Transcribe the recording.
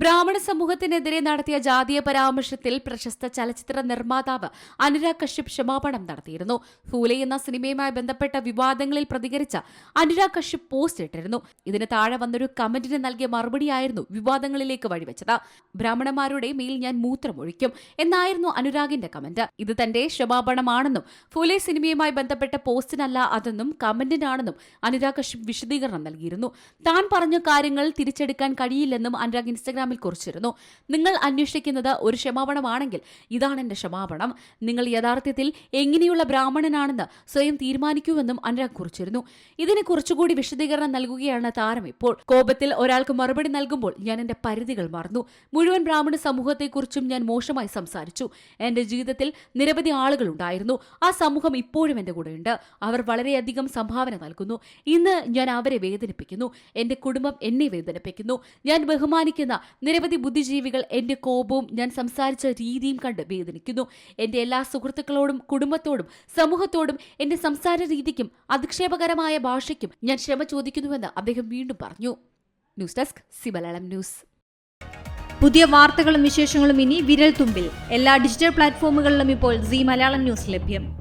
ബ്രാഹ്മണ സമൂഹത്തിനെതിരെ നടത്തിയ ജാതീയ പരാമർശത്തിൽ പ്രശസ്ത ചലച്ചിത്ര നിർമ്മാതാവ് അനുരാഗ് കശ്യപ് ക്ഷമാപണം നടത്തിയിരുന്നു. ഫൂലെ എന്ന സിനിമയുമായി ബന്ധപ്പെട്ട വിവാദങ്ങളിൽ പ്രതികരിച്ച അനുരാഗ് കശ്യപ് പോസ്റ്റ് ഇട്ടിരുന്നു. ഇതിന് താഴെ വന്നൊരു കമന്റിന് നൽകിയ മറുപടിയായിരുന്നു വിവാദങ്ങളിലേക്ക് വഴിവെച്ചത്. ബ്രാഹ്മണന്മാരുടെ മേൽ ഞാൻ മൂത്രമൊഴിക്കും എന്നായിരുന്നു അനുരാഗിന്റെ കമന്റ്. ഇത് തന്റെ ക്ഷമാപണമാണെന്നും ഫൂലെ സിനിമയുമായി ബന്ധപ്പെട്ട പോസ്റ്റിനല്ല അതെന്നും കമന്റിനാണെന്നും അനുരാഗ് കശ്യപ് വിശദീകരണം നൽകിയിരുന്നു. താൻ പറഞ്ഞ കാര്യങ്ങൾ തിരിച്ചെടുക്കാൻ കഴിയില്ലെന്നും അനുരാഗ് ഇൻസ്റ്റഗ്രാമിൽ കുറിച്ചിരുന്നു. നിങ്ങൾ അന്വേഷിക്കുന്നത് ഒരു ക്ഷമാപണമാണെങ്കിൽ ഇതാണ് എന്റെ ക്ഷമാപണം. നിങ്ങൾ യഥാർത്ഥത്തിൽ എങ്ങനെയുള്ള ബ്രാഹ്മണനാണെന്ന് സ്വയം തീരുമാനിക്കൂവെന്നും അനുരാഗ് കുറിച്ചിരുന്നു. ഇതിന് കുറച്ചുകൂടി വിശദീകരണം നൽകുകയാണ് താരം ഇപ്പോൾ. കോപത്തിൽ ഒരാൾക്ക് മറുപടി നൽകുമ്പോൾ ഞാൻ എന്റെ പരിധികൾ മറന്നു. മുഴുവൻ ബ്രാഹ്മണ സമൂഹത്തെക്കുറിച്ചും ഞാൻ മോശമായി സംസാരിച്ചു. എന്റെ ജീവിതത്തിൽ നിരവധി ആളുകൾ ഉണ്ടായിരുന്നു. ആ സമൂഹം ഇപ്പോഴും എന്റെ കൂടെയുണ്ട്. അവർ വളരെയധികം സംഭാവന നൽകുന്നു. ഇന്ന് ഞാൻ അവരെ വേദനിപ്പിക്കുന്നു. എന്റെ കുടുംബം എന്നെ വേദനിപ്പിക്കുന്നു. ഞാൻ ബഹുമാനിക്കുന്ന നിരവധി ബുദ്ധിജീവികൾ എന്റെ കോപവും ഞാൻ സംസാരിച്ച രീതിയും കണ്ട് വേദനിക്കുന്നു. എന്റെ എല്ലാ സുഹൃത്തുക്കളോടും കുടുംബത്തോടും സമൂഹത്തോടും എന്റെ സംസാര രീതിക്കും അധിക്ഷേപകരമായ ഭാഷയ്ക്കും ഞാൻ ക്ഷമ ചോദിക്കുന്നുവെന്ന് അദ്ദേഹം വീണ്ടും പറഞ്ഞു. ന്യൂസ് ഡെസ്ക് സിമലയാളം ന്യൂസ്. പുതിയ വാർത്തകളും വിശേഷങ്ങളും ഇനി വിരൽ തുമ്പിൽ എല്ലാ ഡിജിറ്റൽ പ്ലാറ്റ്ഫോമുകളിലും ഇപ്പോൾ സി മലയാളം ന്യൂസ് ലഭ്യം.